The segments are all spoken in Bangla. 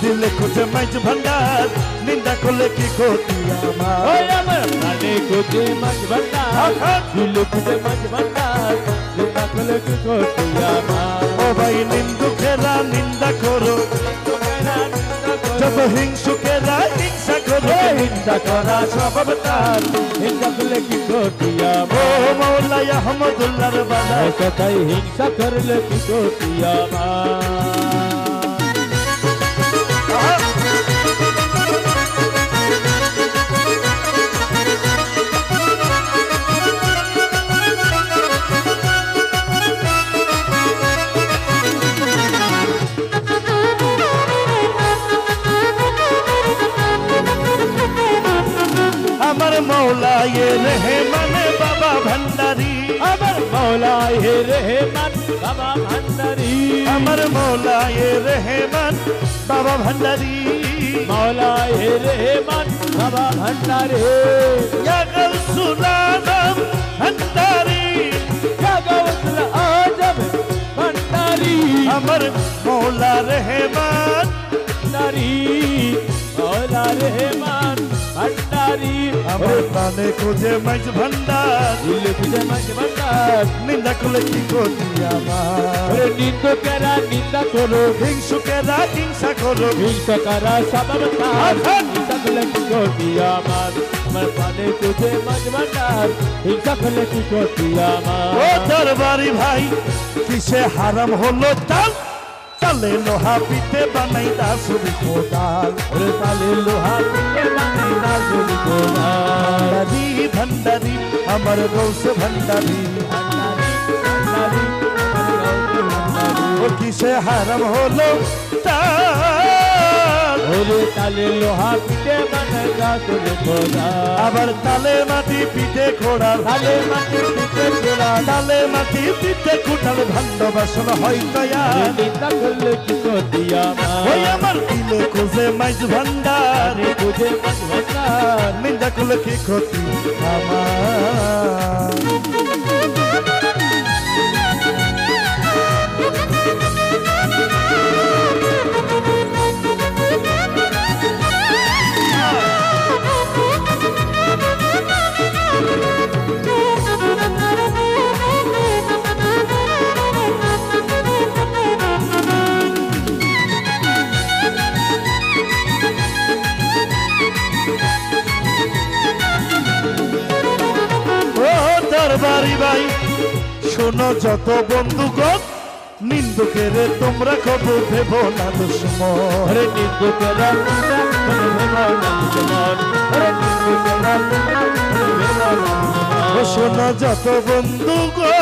দিলে খুঁজে মাইজ ভান্ডার নিন্দা করলে কি ক্ষতি আমার? আমার প্রাণে খুঁজে মাছ ভান্ডার দিলে খুঁজে মাছ ভান্ডার নিন্দা করলে কি করতে আমার? ও ভাই নিন্দুকেরা নিন্দা করো। যত হিংসুকেরা হিংসা করো। হিংসা করা স্বভাব তার হিংসা করলে কি করতে ও মৌলাই আহমদুল্লাহর বাজার। কথাই হিংসা করলে কি করতে আমার? मौला ये रहे मन बाबा भंडारी। अमर मौला ये रहे मन बाबा भंडारी। अमर मौला ये रहे मन बाबा भंडारी। मौला ये रहे मन बाबा भंडारी। या गल सुनानम भंडारी। या गल आज़म भंडारी। अमर मौला रहे मन भंडारी मौला रहे ভান্ডারি আমার প্রাণে খুঁজে মাইজ ভান্ডার। দিল খুঁজে মাঝ ভান্ডার। নিন্দা করলে কি করতি আমার নিন্দুকেরা নিন্দা করো হিংসুকেরা হিংসা করো হিংসকারা তার হিংসা করলে কি করবি আমার আমার প্রাণে খুঁজে মাঝ ভান্ডার। হিংসা করলে কি করবি ও আমার দরবারি ভাই কিসে হারাম হলো তাল তালে লোহা পিঠে বানাই দাসুরি কোদাল। ওরে তালে লোহা না জুড়ি গোলা ভান্ডারি ভান্ডারি আমার গৌস ভান্ডারি ভান্ডারি ওরে তালে লোহা পিঠে আবার তালে মাটি পিঠে খোড়াল তালে মাটি পিঠে গোলা তালে মাটি পিঠে কুটাল ভান্ড বাসন হয় নিন্দা করলে কি করবি ওই আমার আমার দিলে খুঁজে মাইজ ভান্ডার খুঁজে ভান্ডার নিন্দা করলে কি ক্ষতি আমার? শোনো যত বন্ধুগণ নিন্দুকের তোমরা খবর ভেব না দুশ্মন। আরে নিন্দু কেরা নিন্দা করে ভেবো না জীবন আরে নিন্দু কেরা নিন্দা করে ভেবো না ও জীবন শোনো যত বন্ধুগণ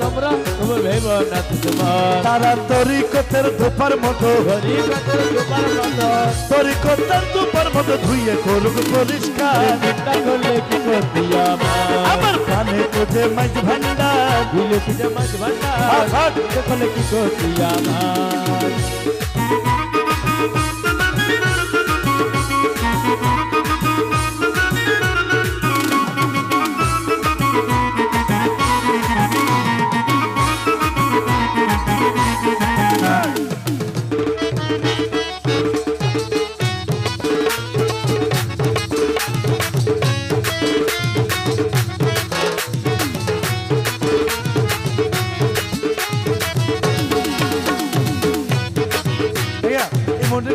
তোমরা তুমি ভেবো না জীবন তারা তরিকতের ধোপার মতো মতো। তরিকতের ধোপার মতো ধুইয়ে করুক পরিষ্কার। কানে কোজে ভান্ডা ভান্ডার যে পিঠে মাঝ ভান্ডার নিন্দা করলে কি করবি আমার?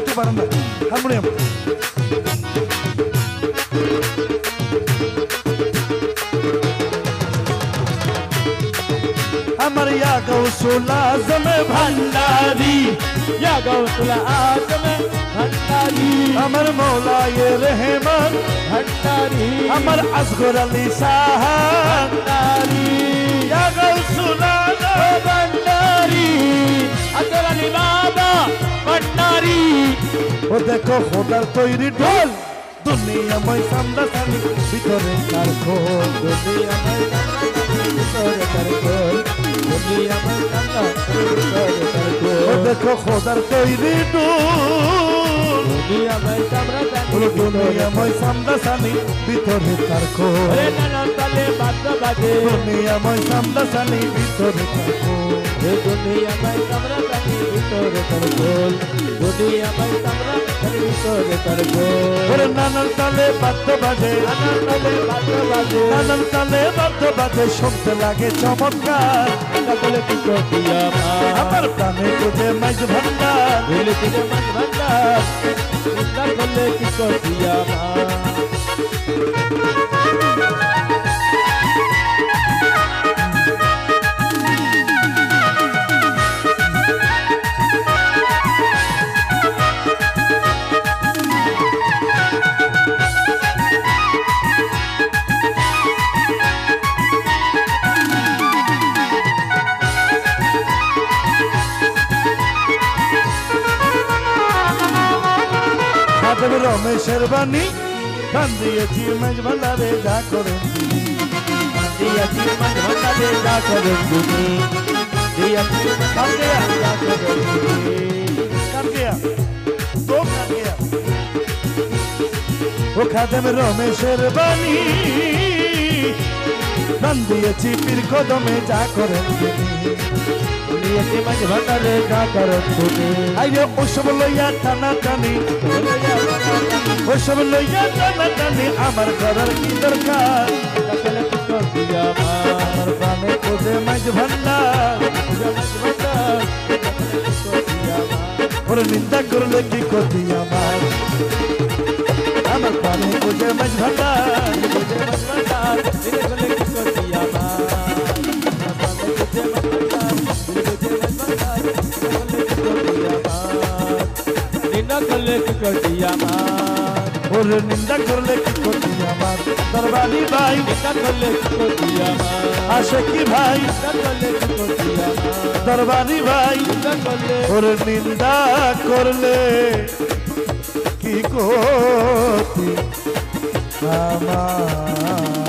கைத்தட்டு பறந்த ஹார்மோனியம் हमारे या गौसला आज़म भंडारी या गौसला आज़म भंडारी हमर मौला ये रहमान भंडारी हमर असगर अली शाह भंडारी या गौसला भंडारी असगर अली ভান্ডারি ও দেখো খোদার তৈরি ঢোল। দুনিয়াময় সামনি ভিতরে কার খোল দুনিয়াময় ভিতরে তার তার ও দেখো খোদার তৈরি ঢোল। দুনিয়াময় কামরা জানি ওরে দুনিয়াময় সামদা সানি ভিতরে তার খোল দুনিয়াময় সামদা সানি ভিতরে তার খোল এ দুনিয়াময় কামরা জানি ভিতরে তার গোল দুনিয়াময় কামরা জানি ভিতরে তার গোল ওরে নানান তালে বাদ্য বাজে নানান তালে বাদ্য বাজে। নানান তালে বাদ্য বাজে শুনতে লাগে চমৎকার। সকলে কি করবি আমার আমার প্রাণে খুঁজে মাইজ ভান্ডার। ভুলে তুলে মান ভান্ডার। করলে কি করবি আমার বাণী? গান দিয়েছি মাইজ ভান্ডারে যা করেন। দিয়াছি মান ভান্ডারে যা করে। তুমি দিয়াছি মান ভান্ডারে যা করে। তুমি কার গেয়া তো কার গেয়া ও খাদেম রমেশের বাণী। গান দিয়েছি পীর কদমে যা করেন তিনি মান ভান্ডারে যা করে তুমি আইরে ওসব লইয়া টানা টানি। ওসব লইয়া টানা টানি আমার করার কি দরকার? আমার প্রাণে খোঁজে মাইজ ভান্ডার। ওরে নিন্দা করলে কি ক্ষতি আমার? আমার প্রাণে খোঁজে মাইজ ভান্ডার। ওরে নিন্দা করলে কি ক্ষতি আমার দরবারি ভাই। আসে কি ভাই? দরবারি ভাই ওরে নিন্দা করলে কি ক্ষতি আমার।